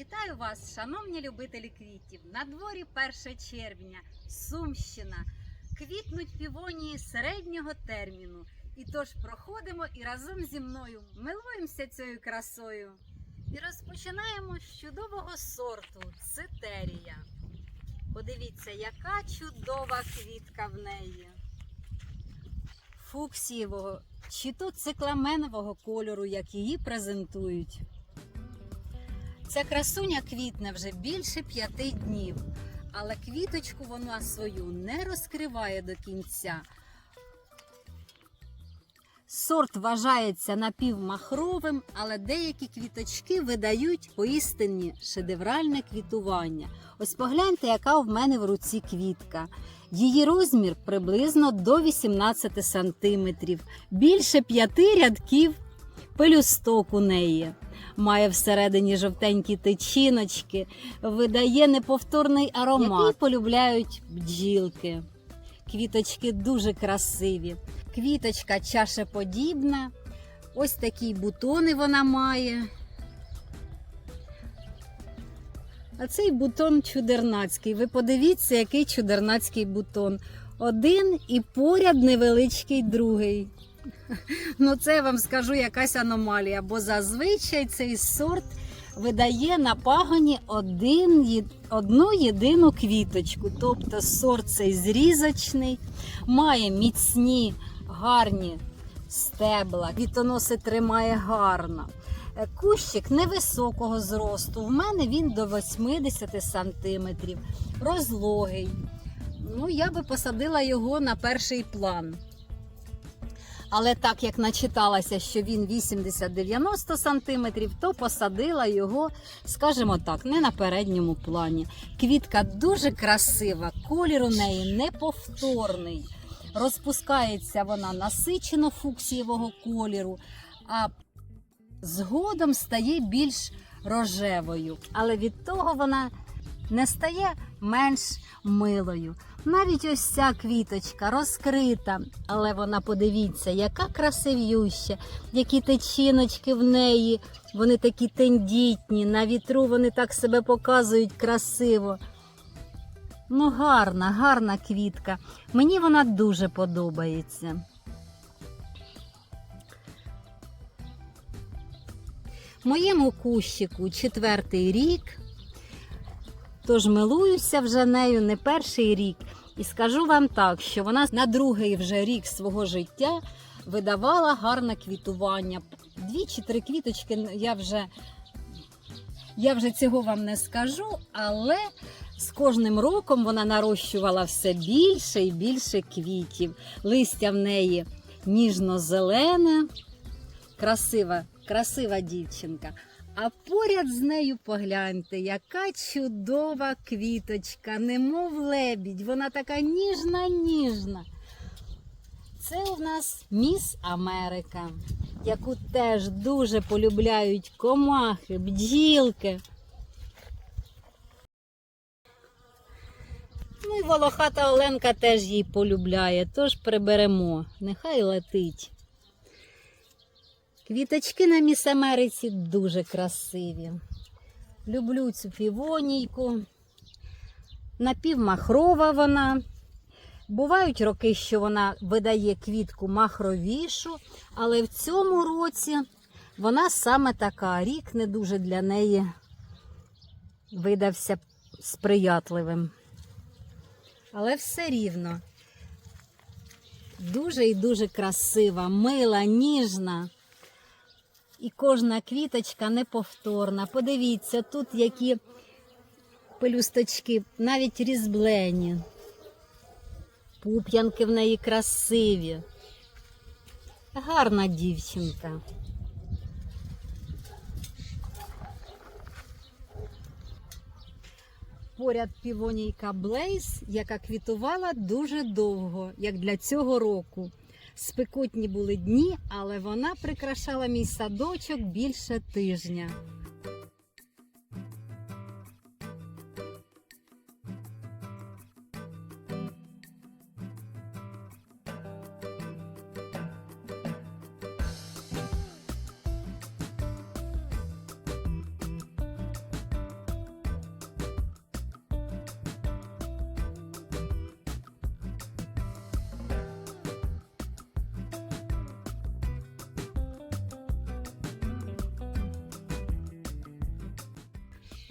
Вітаю вас, шановні любителі квітів. На дворі 1 червня, Сумщина. Квітнуть півонії середнього терміну. І тож проходимо і разом зі мною милуємося цією красою. І розпочинаємо з чудового сорту цитерія. Подивіться, яка чудова квітка в неї. Фуксієвого чи то цикламенового кольору, як її презентують. Ця красуня квітне вже більше п'яти днів, але квіточку вона свою не розкриває до кінця. Сорт вважається напівмахровим, але деякі квіточки видають поістині шедевральне квітування. Ось погляньте, яка в мене в руці квітка. Її розмір приблизно до 18 сантиметрів, більше п'яти рядків пелюсток у неї. Має всередині жовтенькі тичиночки, видає неповторний аромат, який полюбляють бджілки. Квіточки дуже красиві. Квіточка чашеподібна. Ось такі бутони вона має. А цей бутон чудернацький. Ви подивіться, який чудернацький бутон. Один і поряд невеличкий другий. Ну, це я вам скажу якась аномалія, бо зазвичай цей сорт видає на пагоні один, одну єдину квіточку. Тобто сорт цей зрізочний, має міцні, гарні стебла, квітоноси тримає гарно. Е, Кущик невисокого зросту. В мене він до 80 сантиметрів, розлогий. Ну, я би посадила його на перший план. Але так як начиталася, що він 80-90 сантиметрів, то посадила його, скажімо так, не на передньому плані. Квітка дуже красива, колір у неї неповторний. Розпускається вона насичено фуксієвого кольору, а згодом стає більш рожевою. Але від того вона не стає менш милою. Навіть ось ця квіточка розкрита, але вона подивіться, яка красивюща, які течіночки в неї, вони такі тендітні, на вітру вони так себе показують красиво. Ну, гарна, гарна квітка. Мені вона дуже подобається. Моєму кущику четвертий рік. Тож милуюся вже нею не перший рік. І скажу вам так, що вона на другий вже рік свого життя видавала гарне квітування. Дві чи три квіточки я вже, я вже цього вам не скажу, але з кожним роком вона нарощувала все більше і більше квітів. Листя в неї ніжно-зелене, красива, красива дівчинка. А поряд з нею погляньте, яка чудова квіточка, немов лебідь, вона така ніжна, ніжна. Це у нас міс Америка, яку теж дуже полюбляють комахи, бджілки. Ну і волохата Оленка теж її полюбляє, тож приберемо, нехай летить. Квіточки на міс Америці дуже красиві. Люблю цю півонійку. Напівмахрова вона. Бувають роки, що вона видає квітку махровішу, але в цьому році вона саме така. Рік не дуже для неї видався сприятливим. Але все рівно. Дуже і дуже красива, мила, ніжна. І кожна квіточка неповторна. Подивіться, тут які пелюсточки, навіть різблені. Пуп'янки в неї красиві. Гарна дівчинка. Поряд півонійка Блейз, яка квітувала дуже довго, як для цього року. Спекотні були дні, але вона прикрашала мій садочок більше тижня.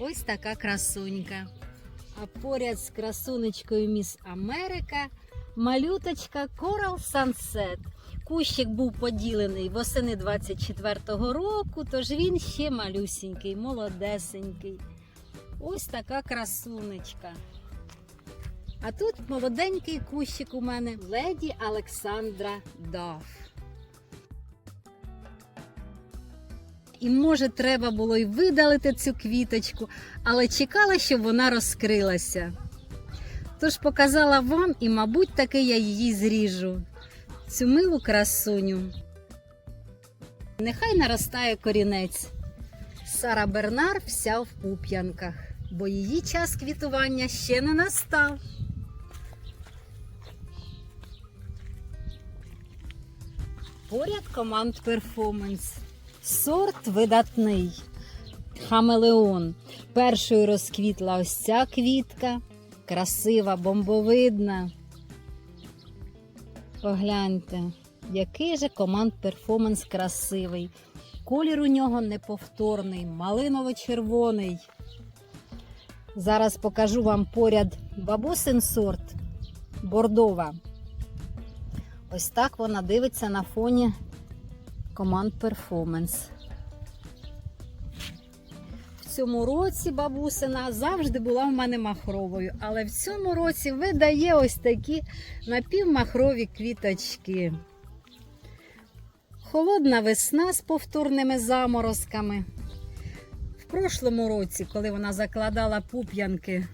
Ось така красунька. А поряд з красунечкою Міс Америка малюточка Coral Sunset. Кущик був поділений восени 24-го року, тож він ще малюсінький, молодесенький. Ось така красунечка. А тут молоденький кущик у мене леді Олександра Даф. І може треба було й видалити цю квіточку, але чекала, щоб вона розкрилася. Тож показала вам і, мабуть, таки я її зріжу. Цю милу красуню. Нехай наростає корінець. Сара Бернар вся в пуп'янках, бо її час квітування ще не настав. Поряд команд перформанс. Сорт видатний. Хамелеон. Першою розквітла ось ця квітка. Красива, бомбовидна. Погляньте, який же команд перформанс красивий. Колір у нього неповторний, малиново-червоний. Зараз покажу вам поряд бабусин сорт бордова. Ось так вона дивиться на фоні команд перформанс. В цьому році бабусина завжди була в мене махровою, але в цьому році видає ось такі напівмахрові квіточки. Холодна весна з повторними заморозками. В прошлому році, коли вона закладала пуп'янки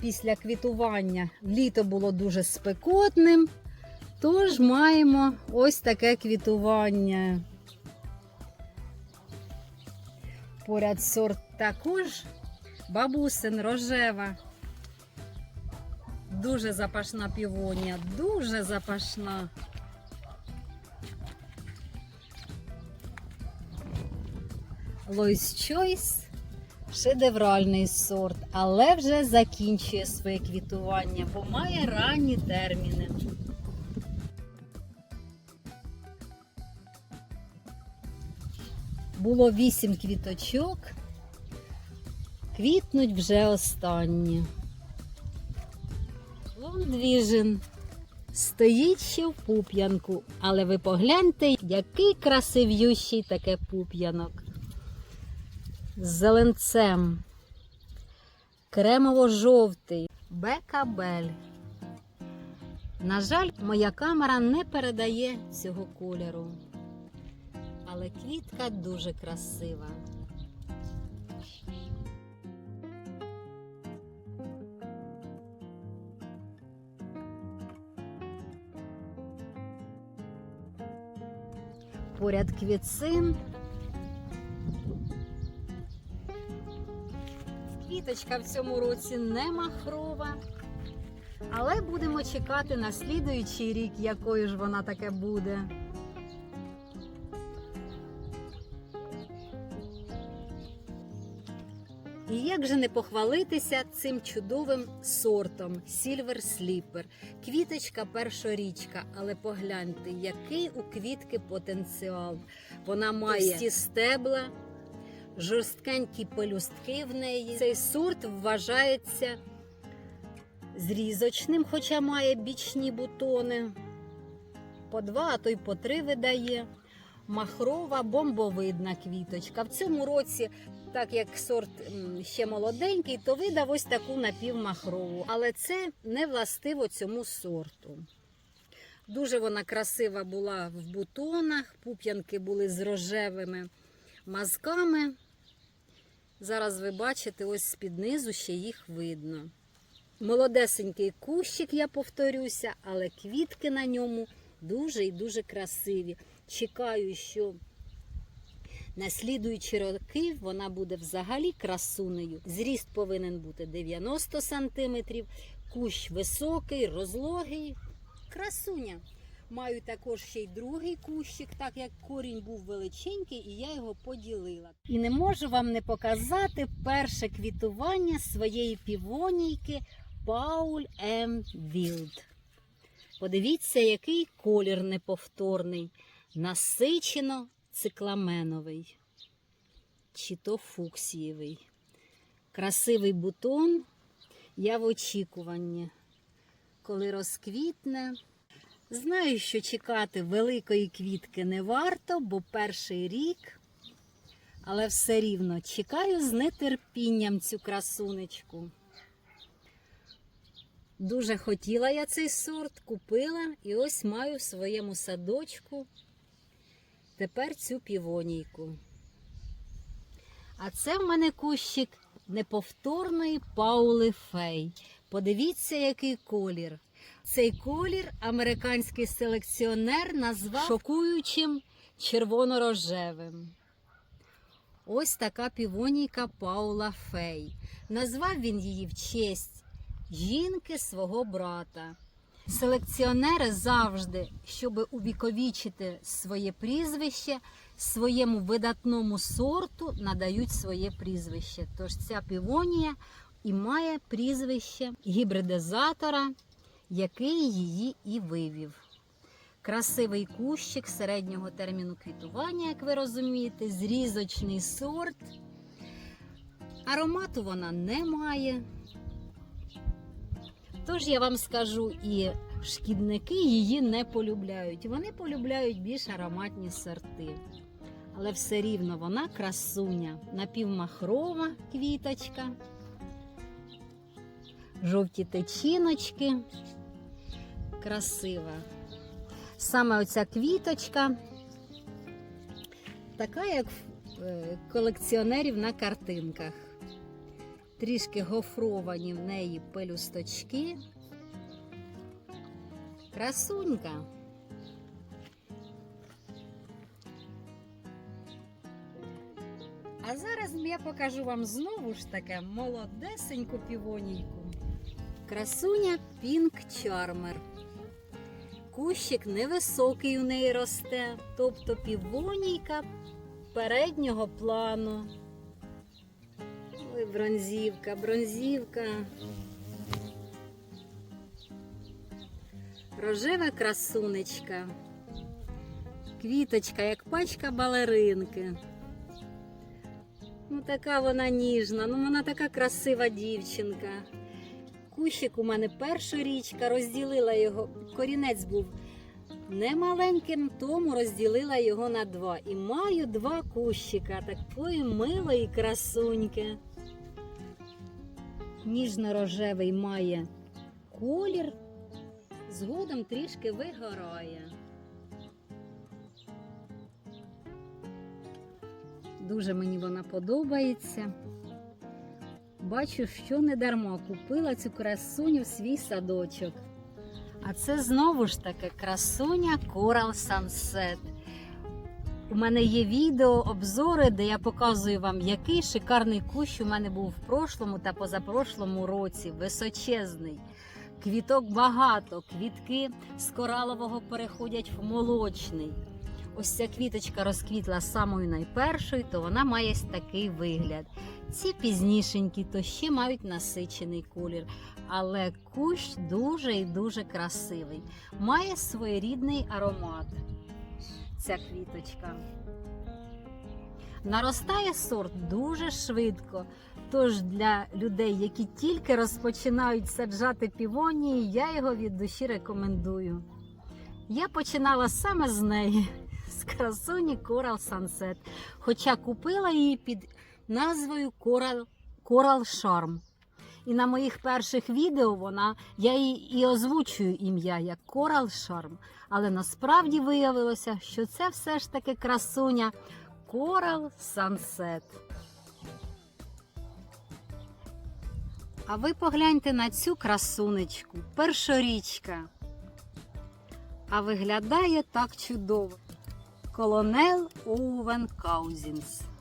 після квітування, літо було дуже спекотним, тож маємо ось таке квітування. Поряд сорт також бабусин рожева. Дуже запашна півонія, дуже запашна. Лойс Чойс шедевральний сорт, але вже закінчує своє квітування, бо має ранні терміни. Було вісім квіточок, квітнуть вже останні. Лондвіжен стоїть ще в пуп'янку, але ви погляньте, який красивющий таке пуп'янок. З зеленцем, кремово-жовтий, бекабель. На жаль, моя камера не передає цього кольору але квітка дуже красива. Поряд квіцин. Квіточка в цьому році не махрова, але будемо чекати на слідуючий рік, якою ж вона таке буде. І як же не похвалитися цим чудовим сортом Silver Slipper. Квіточка першорічка, але погляньте, який у квітки потенціал. Вона має Товсті стебла, жорсткенькі пелюстки в неї. Цей сорт вважається зрізочним, хоча має бічні бутони. По два, а то й по три видає. Махрова бомбовидна квіточка. В цьому році так як сорт ще молоденький, то видав ось таку напівмахрову. Але це не властиво цьому сорту. Дуже вона красива була в бутонах, пуп'янки були з рожевими мазками. Зараз ви бачите, ось з-під низу ще їх видно. Молодесенький кущик, я повторюся, але квітки на ньому дуже і дуже красиві. Чекаю, що на слідуючі роки вона буде взагалі красунею. Зріст повинен бути 90 см, кущ високий, розлогий. Красуня. Маю також ще й другий кущик, так як корінь був величенький, і я його поділила. І не можу вам не показати перше квітування своєї півонійки Paul М. Wild. Подивіться, який колір неповторний, насичено цикламеновий. чи то фуксієвий. Красивий бутон. Я в очікуванні, коли розквітне. Знаю, що чекати великої квітки не варто, бо перший рік, але все рівно чекаю з нетерпінням цю красунечку. Дуже хотіла я цей сорт, купила і ось маю в своєму садочку тепер цю півонійку. А це в мене кущик неповторної Паули Фей. Подивіться, який колір. Цей колір американський селекціонер назвав шокуючим червоно-рожевим. Ось така півонійка Паула Фей. Назвав він її в честь жінки свого брата. Селекціонери завжди, щоб увіковічити своє прізвище, своєму видатному сорту надають своє прізвище. Тож ця півонія і має прізвище гібридизатора, який її і вивів. Красивий кущик середнього терміну квітування, як ви розумієте, зрізочний сорт. Аромату вона не має. Тож я вам скажу, і шкідники її не полюбляють. Вони полюбляють більш ароматні сорти. Але все рівно вона красуня, напівмахрова квіточка, жовті течіночки. Красива. Саме оця квіточка, така, як е, колекціонерів на картинках. Трішки гофровані в неї пелюсточки. Красунька. А зараз я покажу вам знову ж таке молодесеньку півонійку. Красуня Pink Charmer. Кущик невисокий у неї росте, тобто півонійка переднього плану. Бронзівка, бронзівка. Рожева красунечка. Квіточка, як пачка балеринки. Ну, така вона ніжна, ну вона така красива дівчинка. Кущик у мене першорічка, розділила його. Корінець був немаленьким, тому розділила його на два. І маю два кущика такої милої красуньки. Ніжно-рожевий має колір, згодом трішки вигорає. Дуже мені вона подобається. Бачу, що не дарма купила цю красуню в свій садочок. А це знову ж таки красуня Coral Sunset. У мене є відео, обзори, де я показую вам, який шикарний кущ у мене був в прошлому та позапрошлому році. Височезний. Квіток багато, квітки з коралового переходять в молочний. Ось ця квіточка розквітла самою найпершою, то вона має такий вигляд. Ці пізнішенькі, то ще мають насичений колір. Але кущ дуже і дуже красивий. Має своєрідний аромат. Ця квіточка. Наростає сорт дуже швидко. Тож для людей, які тільки розпочинають саджати півонії, я його від душі рекомендую. Я починала саме з неї, з красуні Coral Sunset. Хоча купила її під назвою Coral, Coral Charm. І на моїх перших відео вона, я її і озвучую ім'я як Coral Charm. Але насправді виявилося, що це все ж таки красуня Coral Sunset. А ви погляньте на цю красунечку, першорічка. А виглядає так чудово. Колонел Оувен Каузінс.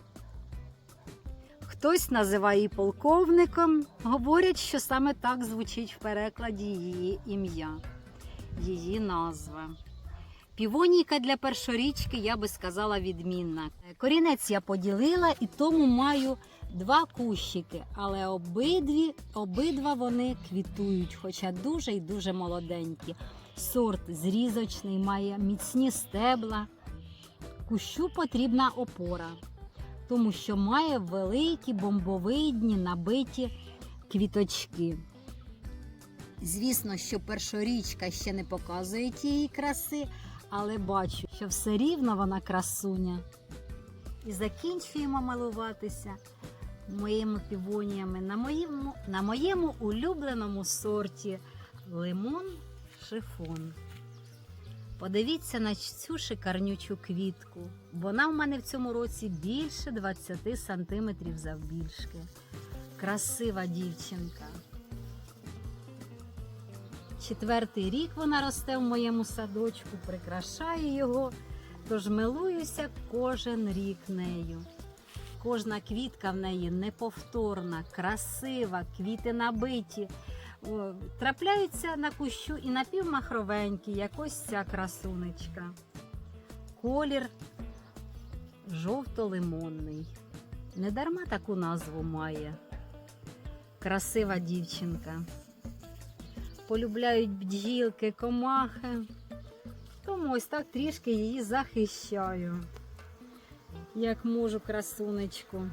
Хтось називає її полковником. Говорять, що саме так звучить в перекладі її ім'я, її назва. Півонійка для першорічки, я би сказала, відмінна. Корінець я поділила і тому маю два кущики, але обидві, обидва вони квітують, хоча дуже і дуже молоденькі. Сорт зрізочний, має міцні стебла. Кущу потрібна опора. Тому що має великі бомбовидні набиті квіточки. Звісно, що першорічка ще не показує тієї краси, але бачу, що все рівно вона красуня. І закінчуємо малуватися моїми півоніями на моєму, на моєму улюбленому сорті лимон шифон. Подивіться на цю шикарнючу квітку. Вона в мене в цьому році більше 20 сантиметрів завбільшки. Красива дівчинка. Четвертий рік вона росте в моєму садочку, прикрашаю його, тож милуюся кожен рік нею. Кожна квітка в неї неповторна, красива, квіти набиті. О, трапляються на кущу і напівмахровенькі, як ось ця красунечка. Колір жовто-лимонний. Недарма таку назву має. Красива дівчинка. Полюбляють бджілки, комахи. Тому ось так трішки її захищаю. Як можу красунечку.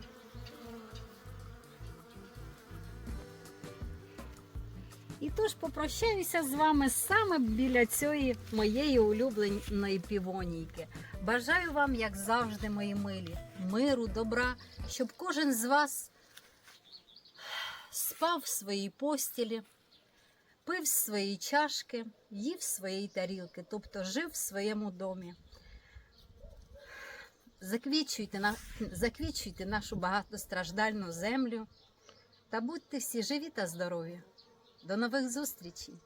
І тож попрощаюся з вами саме біля цієї моєї улюбленої півонійки. Бажаю вам, як завжди, мої милі, миру, добра, щоб кожен з вас спав в своїй постілі, пив з своєї чашки, їв своєї тарілки, тобто жив в своєму домі. Заквічуйте, заквічуйте нашу багатостраждальну землю та будьте всі живі та здорові. До нових зустрічей!